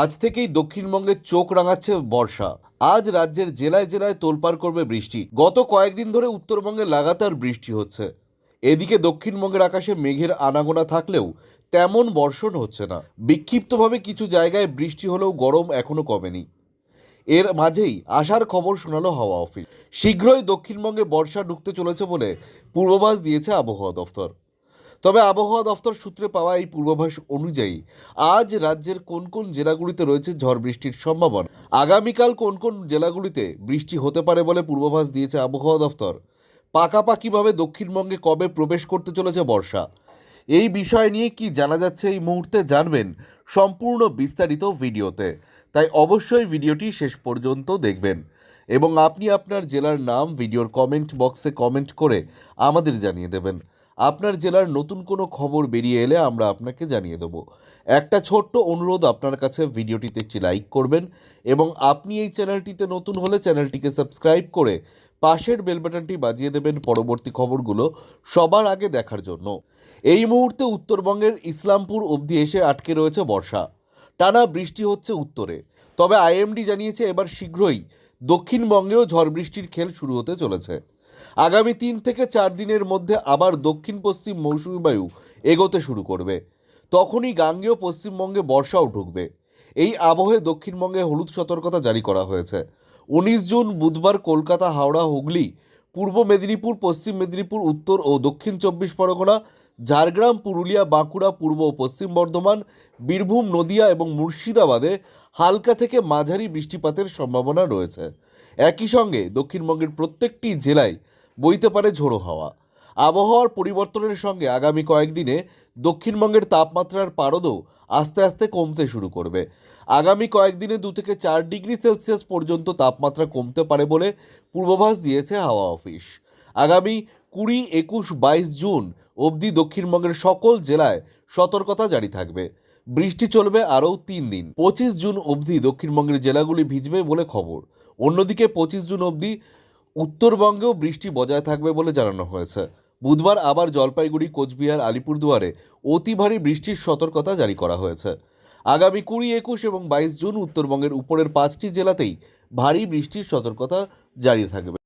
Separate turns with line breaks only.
আজ থেকেই দক্ষিণবঙ্গের চোখ রাঙাচ্ছে বর্ষা। আজ রাজ্যের জেলায় জেলায় তোলপাড় করবে বৃষ্টি। গত কয়েকদিন ধরে উত্তরবঙ্গে লাগাতার বৃষ্টি হচ্ছে। এদিকে দক্ষিণবঙ্গের আকাশে মেঘের আনাগোনা থাকলেও তেমন বর্ষণ হচ্ছে না। বিক্ষিপ্তভাবে কিছু জায়গায় বৃষ্টি হলেও গরম এখনও কমেনি। এর মাঝেই আসার খবর শোনালো হাওয়া অফিস। শীঘ্রই দক্ষিণবঙ্গে বর্ষা ঢুকতে চলেছে বলে পূর্বাভাস দিয়েছে আবহাওয়া দফতর তবে আবহাওয়া দফতর সূত্রে পাওয়া এই পূর্বাভাস অনুযায়ী আজ রাজ্যের কোন কোন জেলাগুলিতে রয়েছে ঝড় বৃষ্টির সম্ভাবনা? আগামীকাল কোন কোন জেলাগুলিতে বৃষ্টি হতে পারে বলে পূর্বাভাস দিয়েছে আবহাওয়া দফতর? পাকাপাকিভাবে দক্ষিণবঙ্গে কবে প্রবেশ করতে চলেছে বর্ষা? এই বিষয় নিয়ে কি জানা যাচ্ছে এই মুহূর্তে জানবেন সম্পূর্ণ বিস্তারিত ভিডিওতে। তাই অবশ্যই ভিডিওটি শেষ পর্যন্ত দেখবেন এবং আপনি আপনার জেলার নাম, ভিডিওর কমেন্ট বক্সে কমেন্ট করে আমাদের জানিয়ে দেবেন। আপনার জেলার নতুন কোনো খবর বেরিয়ে এলে আমরা আপনাকে জানিয়ে দেবো। একটা ছোট্ট অনুরোধ আপনার কাছে, ভিডিওটিতে একটি লাইক করবেন এবং আপনি এই চ্যানেলটিতে নতুন হলে চ্যানেলটিকে সাবস্ক্রাইব করে পাশের বেল বাটনটি বাজিয়ে দেবেন পরবর্তী খবরগুলো সবার আগে দেখার জন্য। এই মুহূর্তে উত্তরবঙ্গের ইসলামপুর অবধি এসে আটকে রয়েছে বর্ষা। টানা বৃষ্টি হচ্ছে উত্তরে। তবে আইএমডি জানিয়েছে এবার শীঘ্রই দক্ষিণবঙ্গেও ঝড় বৃষ্টির খেল শুরু হতে চলেছে। আগামী তিন থেকে চার দিনের মধ্যে আবার দক্ষিণ পশ্চিম মৌসুমি বায়ু এগোতে শুরু করবে। তখনই গাঙ্গেয় পশ্চিমবঙ্গে বর্ষাও ঢুকবে। এই আবহে দক্ষিণবঙ্গে হলুদ সতর্কতা জারি করা হয়েছে। উনিশ জুন বুধবার কলকাতা, হাওড়া, হুগলি, পূর্ব মেদিনীপুর, পশ্চিম মেদিনীপুর, উত্তর ও দক্ষিণ চব্বিশ পরগনা, ঝাড়গ্রাম, পুরুলিয়া, বাঁকুড়া, পূর্ব ও পশ্চিম বর্ধমান, বীরভূম, নদিয়া এবং মুর্শিদাবাদে হালকা থেকে মাঝারি বৃষ্টিপাতের সম্ভাবনা রয়েছে। একই সঙ্গে দক্ষিণবঙ্গের প্রত্যেকটি জেলায় বইতে পারে ঝোড়ো হাওয়া। আবহাওয়ার পরিবর্তনের সঙ্গে আগামী কয়েকদিনে দক্ষিণবঙ্গের তাপমাত্রার পারদও আস্তে আস্তে কমতে শুরু করবে। আগামী কয়েকদিনে দু থেকে চার ডিগ্রি সেলসিয়াস পর্যন্ত তাপমাত্রা কমতে পারে বলে পূর্বাভাস দিয়েছে হাওয়া অফিস। আগামী কুড়ি, একুশ, বাইশ জুন অবধি দক্ষিণবঙ্গের সকল জেলায় সতর্কতা জারি থাকবে। বৃষ্টি চলবে আরও তিন দিন। পঁচিশ জুন অবধি দক্ষিণবঙ্গের জেলাগুলি ভিজবে বলে খবর। অন্যদিকে পঁচিশ জুন অবধি উত্তরবঙ্গেও বৃষ্টি বজায় থাকবে বলে জানানো হয়েছে। বুধবার আবার জলপাইগুড়ি, কোচবিহার, আলিপুরদুয়ারে অতি ভারী বৃষ্টির সতর্কতা জারি করা হয়েছে। আগামী কুড়ি, একুশ এবং বাইশ জুন উত্তরবঙ্গের উপরের পাঁচটি জেলাতেই ভারী বৃষ্টির সতর্কতা জারি থাকবে।